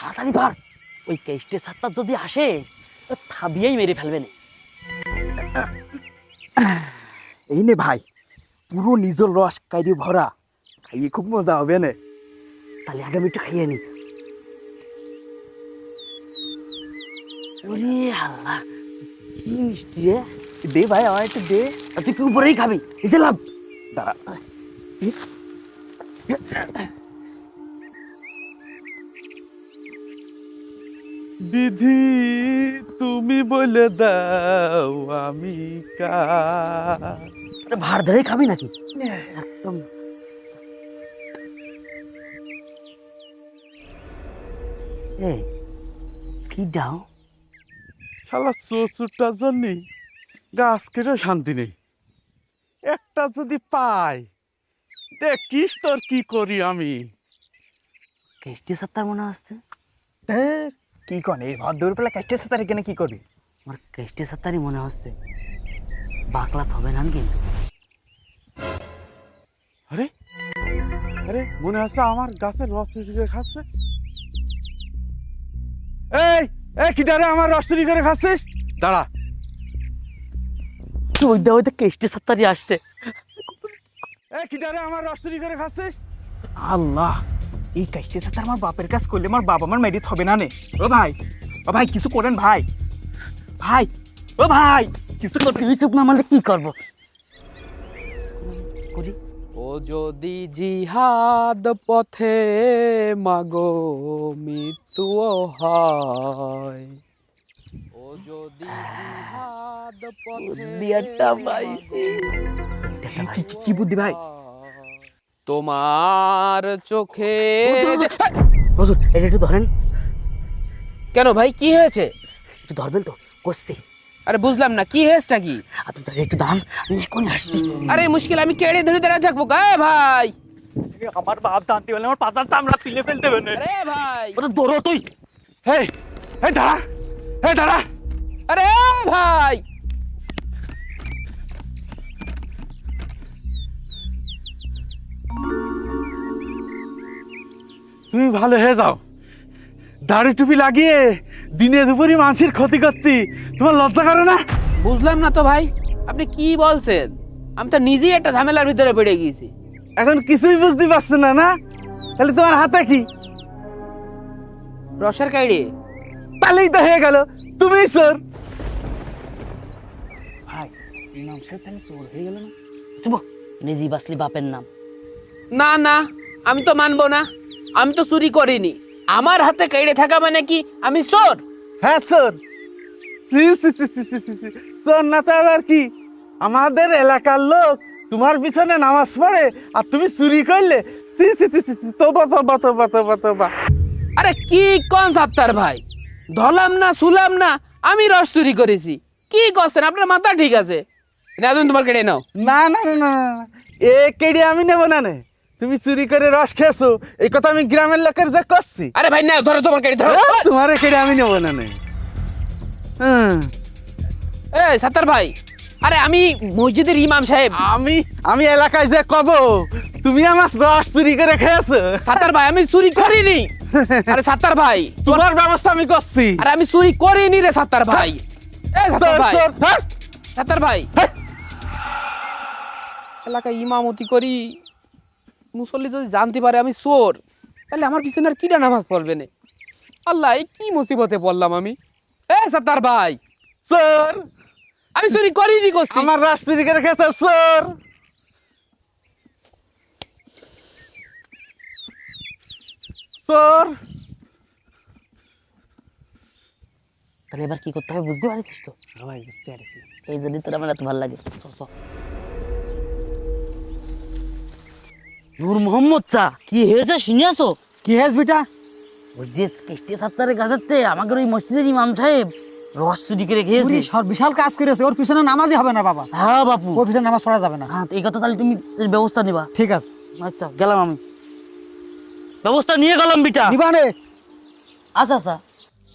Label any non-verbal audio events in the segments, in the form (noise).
তাড়াতাড়ি ধর। ওই কেষ্টে সাতটা যদি আসে তো থাবিয়েই মেরে ফেলবে না। এই নে ভাই পুরো নিজের রস কাইরে ভরা। খাইয়ে খুব মজা হবে না। তাহলে আগে আমি একটু খাইয়ে নি। ওরে আল্লাহ কি মিষ্টি রে। দে ভাই আমার একটু দে। তুই কি উপরেই খাবি? লাভ দাঁড়া। বিধি তুমি বলে দাও আমি ভাড় ধরেই খাবি নাকি? একদম। এ কি দাও? শালা চোচুরটা জন্যে গাছ কেটে শান্তি নেই। একটা যদি পাই দেখিস তোর কি করি আমি। কেষ্টি সাত্তার মনে হচ্ছে? ধ্যার, কি কন এই ভর দৌড় পেলা কাস্টের সাথে এখানে কি করবি? আমার কেষ্টে সাত্তারই মনে হচ্ছে। বাকলাত হবে না কিন্তু। আরে আরে মনে হচ্ছে আমার গাছের রস চুরি করে খাচ্ছে। এই এই কিটারে আমার রস চুরি করে খাচ্ছিস? দাঁড়া। ওই দা ওই দা কেষ্টে আসছে। এই কিটারে আমার রস চুরি করে খাচ্ছিস? আল্লাহ। এই কাস্টের সাথে আমার বাপের কাজ করলে আমার বাবা আমার মেরিট হবে না নে। ও ভাই ও ভাই কিছু করেন ভাই। ভাই ও ভাই কিছু করতে চুপ না মারলে কি করব? করি। ও যদি জিহাদ পথে মাগো মৃত্যুও হয়। ও যদি জিহাদ পথে বিয়ারটা পাইছি। কি বুদ্ধি ভাই? তোমার চোখে হুজুর এটা একটু ধরেন। কেন ভাই কি হয়েছে? একটু ধরবেন তো? করছি। আরে বুঝলাম না কি হয়েছেটা কি আপনি ধরে একটু দাঁড়ান আমি এখন আসছি। আরে মুশকিল আমি কেড়ে ধরে দাঁড়ায় থাকব। গায়ে ভাই! আমার বাপ জানতে পারলে আমার পাতার চামড়া তুলে ফেলতে হবে না আরে ভাই! ওটা দৌড়ো তুই। এই এই দাঁড়া। এই দাঁড়া। আরে ভাই! তুমি ভালো হয়ে যাও। দাড়ি টুপি লাগিয়ে দিনে দুপুরি মানুষের ক্ষতি করতি। তোমার লজ্জা করে না? বুঝলাম না তো ভাই আপনি কি বলছেন? আমি তো নিজেই একটা ঝামেলার ভিতরে পড়ে গিয়েছি। এখন কিছুই বুঝতে পারছ না না? তাহলে তোমার হাতে কি? রসের কাইড়ে। তাহলেই তো হয়ে গেল। তুমি চোর ভাই ইমাম সাহেব তাহলে চোর হয়ে গেল না? চুপ। নিধি বাসলি বাপের নাম। না না আমি তো মানবো না আমি তো চুরি করিনি আমার হাতে কেড়ে থাকা মানে কি আমি চোর হ্যাঁ চোর সি সি সি সি সি সি সি। চোর না তো আবার কি আমাদের এলাকার লোক তোমার পিছনে নামাজ পড়ে আর তুমি চুরি করলে সি সি সি সি সি তোবা তোবা তোবা তোবা তোবা আরে কি কোন সাত্তার ভাই ধলাম না শুলাম না আমি রস চুরি করেছি কি করছেন আপনার মাথা ঠিক আছে রাজুন তোমার কেড়ে নাও না না না না না, না। এ কেড়ে আমি নেব না নে তুমি চুরি করে রস খেয়েছো এই কথা আমি গ্রামের লোকের যে করছি আরে ভাই না ধরো তোমার কেড়ে ধরো। তোমার কেড়ে আমি নেব না নে। হুম, এই সাত্তার ভাই আরে আমি মসজিদের ইমাম সাহেব। আমি আমি এলাকায় যে কব তুমি আমার রস চুরি করে খেয়েছো। সাতার ভাই আমি চুরি করিনি। (laughs) আরে সাতার ভাই তোমার ব্যবস্থা আমি করছি। আরে আমি চুরি করিনি রে সাত্তার ভাই। এ সাতার ভাই। হ্যাঁ? ভাই। হ্যাঁ। এলাকায় ইমামতি করি মুসল্লি যদি জানতে পারে আমি চোর তাহলে আমার পিছনে আর কিরা নামাজ পড়বে না? আল্লাহ এই কি মুসিবতে পড়লাম আমি? এ সাত্তার ভাই চোর! আমি চুরি করিনি করছি। আমার রস চুরি করে খেয়েছো চোর! চোর! তাহলে এবার কি করতে হবে? বুঝতে পারিস তো? ভাই বুঝতে পারছি। এই জন্যই তোর আমার এত ভালো লাগে। চল চল। নূর মোহাম্মদ চা। কি হয়েছে শুনিয়াছো কি হেস বেটা? ওই যে কেষ্টে সাত্তারের গাছেতে আমাদের ওই মসজিদের ইমাম সাহেব রস চুরি করে খেয়েছে পুরি বিশাল কাজ করেছে ওর পিছনে নামাজই হবে না বাবা। হ্যাঁ বাপু। ওর পিছনে নামাজ পড়া যাবে না। হ্যাঁ এই কথা তাহলে তুমি ব্যবস্থা নিবা। ঠিক আছে। আচ্ছা গেলাম আমি। ব্যবস্থা নিয়ে গেলাম বিটা। নিবানে আচ্ছা আচ্ছা।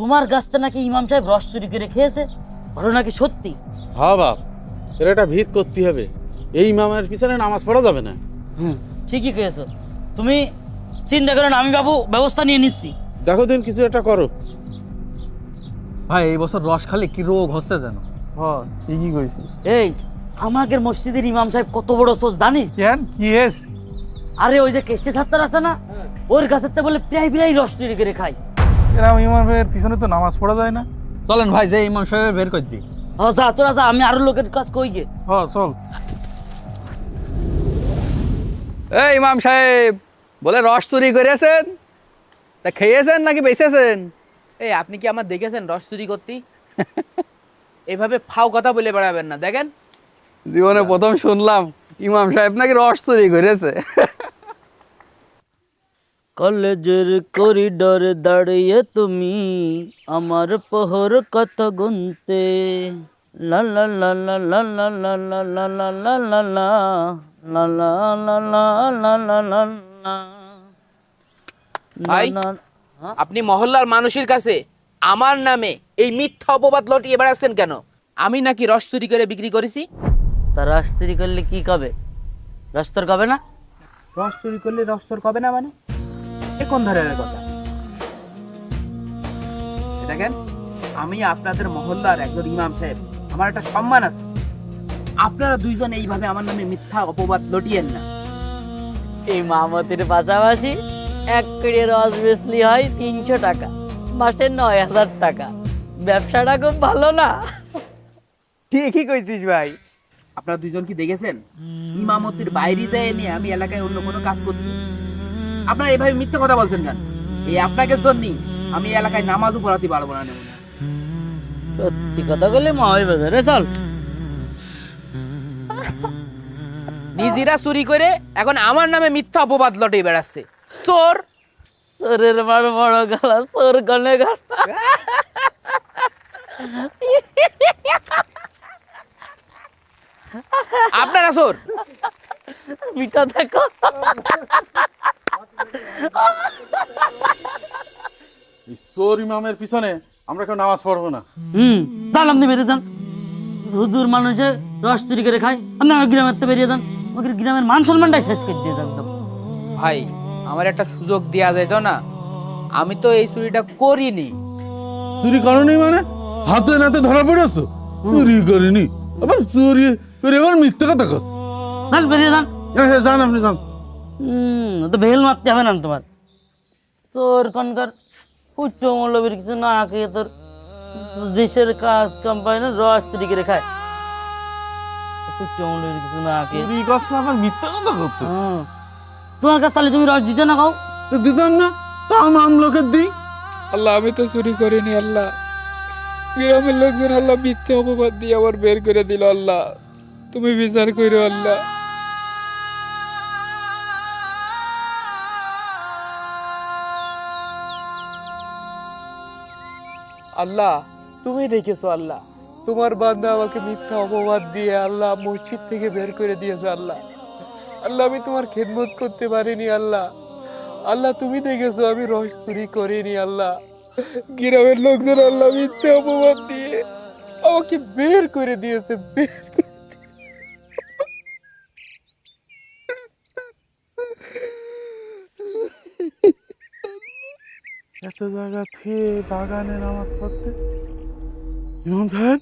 তোমার গাছটা নাকি ইমাম সাহেব রস চুরি করে খেয়েছে ঘটনা কি সত্যি? হ্যাঁ বাপ এর একটা ভিত করতে হবে। এই মামার পিছনে নামাজ পড়া যাবে না। হুম। ঠিকই খেয়েছো তুমি চিন্তা করো না আমি বাবু ব্যবস্থা নিয়ে নিচ্ছি। দেখো দিন কিছু একটা করো। ভাই এই বছর রস খালি কি রোগ হচ্ছে যেন? হ ঠিকই কইছিস। এই আমাদের মসজিদের ইমাম সাহেব কত বড় সোচ জানিস? কেন? কি হেস আরে ওই যে কেষ্টে ছাত্র আছে না ওর গাছের তো বলে প্রায় প্রায় রস তৈরি করে খাই এরকম ইমাম ভাইয়ের পিছনে তো নামাজ পড়া যায় না। চলেন ভাই যে ইমাম সাহেবের বের করে দিই। হ যা তোরা যা আমি আরও লোকের কাজ কই গে। হ চল। এই ইমাম সাহেব বলে রস চুরি করেছেন তা খেয়েছেন নাকি বেঁচেছেন এই আপনি কি আমার দেখেছেন রস চুরি করতে এভাবে ফাও কথা বলে বেড়াবেন না দেখেন জীবনে প্রথম শুনলাম ইমাম সাহেব নাকি রস চুরি করেছে কলেজের করিডোরে দাঁড়িয়ে তুমি আমার পহর কত গুনতে লা লা লা লা লা লা লা লা লা লা লা আপনি মহল্লার মানুষের কাছে আমার নামে এই মিথ্যা অপবাদ লটিয়ে বেড়াচ্ছেন কেন? আমি নাকি রস চুরি করে বিক্রি করেছি? তা রস চুরি করলে কি কবে? রস তোর কবে না? রস চুরি করলে রস তোর কবে না মানে? এ কোন ধরনের কথা? দেখেন আমি আপনাদের মহল্লার একজন ইমাম সাহেব। আমার একটা সম্মান আছে। আপনারা দুইজন এইভাবে আমার নামে মিথ্যা অপবাদ লটিয়েন না। এই মামতির পাশাপাশি এক কেড়ে রস বেচলি হয় তিনশো টাকা মাসে নয় হাজার টাকা। ব্যবসাটা খুব ভালো না? ঠিকই কইছিস ভাই। আপনারা দুইজন কি দেখেছেন? ইমামতির বাইরে যায় নিয়ে আমি এলাকায় অন্য কোনো কাজ করছি। আপনারা এইভাবে মিথ্যে কথা বলছেন কেন? এই আপনাকে জন্যই আমি এলাকায় নামাজও পড়াতে পারব না নেব সত্যি কথা বলে মা হয়ে বেজার রে চল। নিজেরা চুরি করে এখন আমার নামে মিথ্যা অপবাদ লটে বেড়াচ্ছে। চোর চোরের মার বড় গলা চোর গনে ঘাটা আপনারা চোর? মিঠা দেখো। এই চোর ইমামের পিছনে আমরা কেউ নামাজ পড়ব না। হুম তাহলে আপনি বেরিয়ে যান। হুজুর মানুষে রস চুরি করে খায়। আপনি আমার গ্রামের তো বেরিয়ে যান। আমাদের গ্রামের মান সম্মানটাই শেষ করে দিয়ে যান একদম। ভাই আমার একটা সুযোগ দেওয়া যেত না? আমি তো এই চুরিটা করিনি। চুরি করনি মানে? হাতে নাতে ধরা পড়েছো? চুরি করিনি। আবার চুরি করে এবার মিথ্যে কথা কস চল বেরিয়ে যান। হ্যাঁ হ্যাঁ যান আপনি যান। হুম তো ভেল মারতে হবে না তোমার। তোর কনকার উচ্চ মূল্যের কিছু না খেয়ে তোর দেশের কাজ কোম্পানি রস চুরি করে খায়। উচ্চ মূল্যের কিছু না খেয়ে চুরি করছে আবার মিথ্যে কথা করতো তোমার কাছে চালে তুমি রস দিতে না খাও তো দিতাম না? তা আম লোকের দিই। আল্লাহ আমি তো চুরি করিনি আল্লাহ। গ্রামের লোকজন আল্লাহ মিথ্যে অপবাদ দিয়ে আবার বের করে দিল আল্লাহ। তুমি বিচার করো আল্লাহ। আল্লাহ তুমি দেখেছ আল্লাহ। তোমার বান্দা আমাকে মিথ্যা অপবাদ দিয়ে আল্লাহ মসজিদ থেকে বের করে দিয়েছ আল্লাহ। আল্লাহ, আমি তোমার খেদমত করতে পারিনি আল্লাহ। আল্লাহ, তুমি দেখেছ আমি রস চুরি করিনি আল্লাহ। গ্রামের লোকজন আল্লাহ মিথ্যে অপবাদ দিয়ে আমাকে বের করে দিয়েছে, বের এত জায়গা থেকে বাগানে নামাজ পড়তে? ইমাম সাহেব?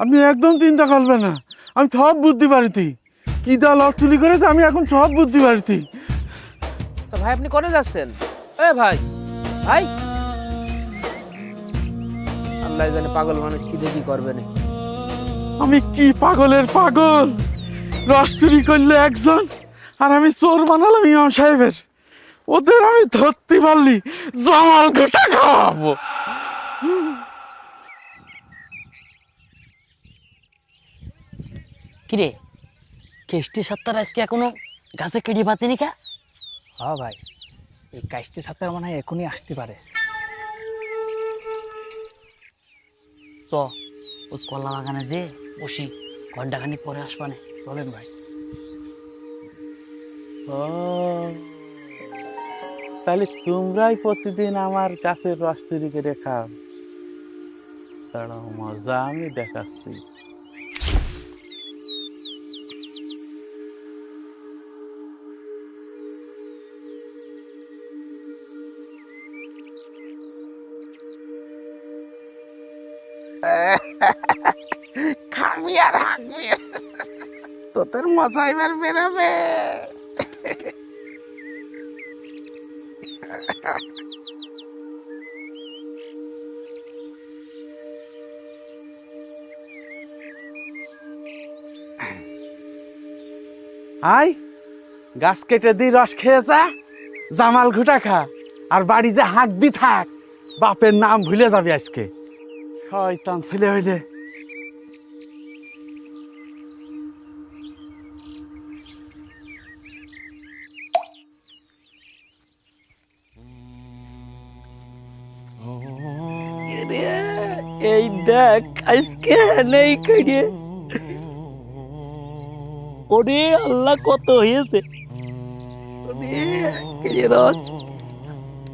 আপনি একদম চিন্তা করবেন না। আমি সব বুদ্ধি পারিতি কি দা লক চুরি করেছে আমি এখন সব বুদ্ধি পারিতি তো ভাই আপনি করে যাচ্ছেন? এ ভাই ভাই। আল্লাহ জানে পাগল মানুষ কি দেখি করবে না আমি কি পাগলের পাগল? রস চুরি করলে একজন আর আমি চোর বানালাম ইমাম সাহেবের। ওদের আমি ধরতে পারলি জামাল গোটা খাওয়াবো। কিরে কেষ্টি সত্তর আজকে এখনও গাছে কেড়ে পাতিনি কা? হ্যাঁ ভাই এই কাষ্টি সাঁতার মনে হয় এখনই আসতে পারে। চ ওই কলা বাগানে যে বসি ঘন্টাখানি পরে আসবানে চলেন ভাই। ও তাহলে তোমরাই প্রতিদিন আমার কাছে রস চুরি করে খাও। মজা আমি দেখাচ্ছি। (laughs) খাবি আর হাঁকবি। তোদের মজা এবার বেরোবে। আই গাছ কেটে দি রস খেয়ে যা, জামাল ঘুটা খা, আর বাড়ি যে হাঁকবি থাক, বাপের নাম ভুলে যাবি আজকে। শয়তান ছেলে হইলে। এই দেখ আজকে নেই করিয়ে ওরে আল্লাহ কত হয়েছে।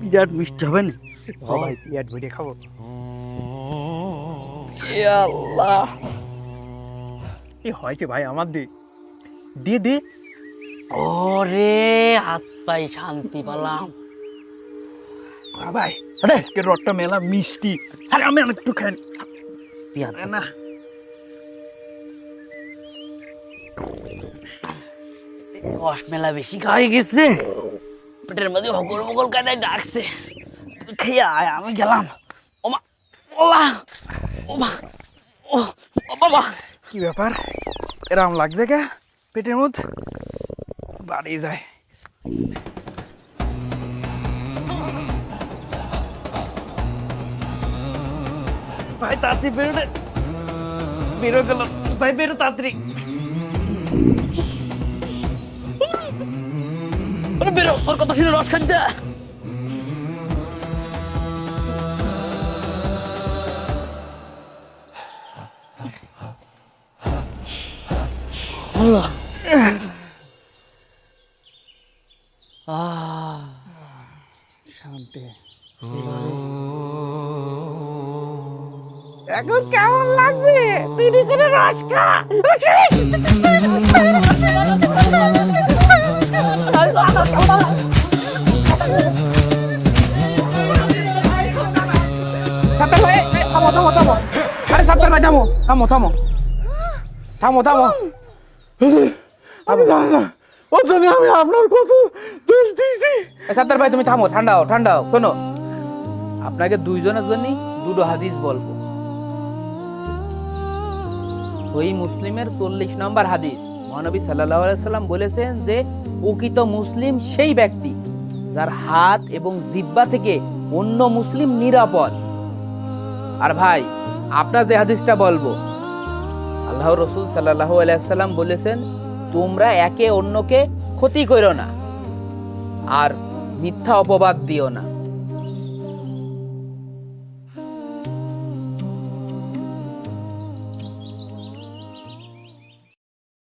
বিরাট মিষ্টি হবে না? সবাই পিয়াট ভরে খাব। আল্লাহ। এই হয়েছে ভাই আমার দে। দিয়ে দে। ওরে হাত পাই শান্তি পেলাম। ভাই আরে আজকে রডটা মেলা মিষ্টি। আরে আমি একটু খাই। না রস মেলা বেশি খাওয়াই গেছে। পেটের মধ্যে হকল মকল কাদায় ডাকছে। খেয়ে আয় আমি গেলাম। ওমা ওলা ও ও, বাবা। কি ব্যাপার? এরম লাগছে কে? পেটের মধ্যে? বাড়ি যায়। ভাই, তাড়াতাড়ি বেরো রে বেরো গেল। ভাই, বেরো তাড়াতাড়ি। বেরো ওর কথা শুনে রস খাচ্ছে। আল্লাহ আহ শান্তি। এখন কেমন লাগছে? তুই করে রস খা। ভাই থামো থামো থামো। আরে সাত্তার ভাই থামো থামো থামো। থামো থামো। আমি জানি না। ও জানি আমি আপনার কত দোষ দিয়েছি। সাত্তার ভাই, তুমি থামো ঠান্ডা হও ঠান্ডা হও শোনো। আপনাকে দুইজনের জন্য দুটো হাদিস বলব। ওই মুসলিমের চল্লিশ নম্বর হাদিস। মহানবী সাল্লাহ সাল্লাম বলেছেন যে প্রকৃত মুসলিম সেই ব্যক্তি যার হাত এবং জিব্বা থেকে অন্য মুসলিম নিরাপদ। আর ভাই, আপনার যে হাদিসটা বলব আল্লাহ রসুল সাল্লাহ আলাইসাল্লাম বলেছেন, তোমরা একে অন্যকে ক্ষতি করো না আর মিথ্যা অপবাদ দিও না।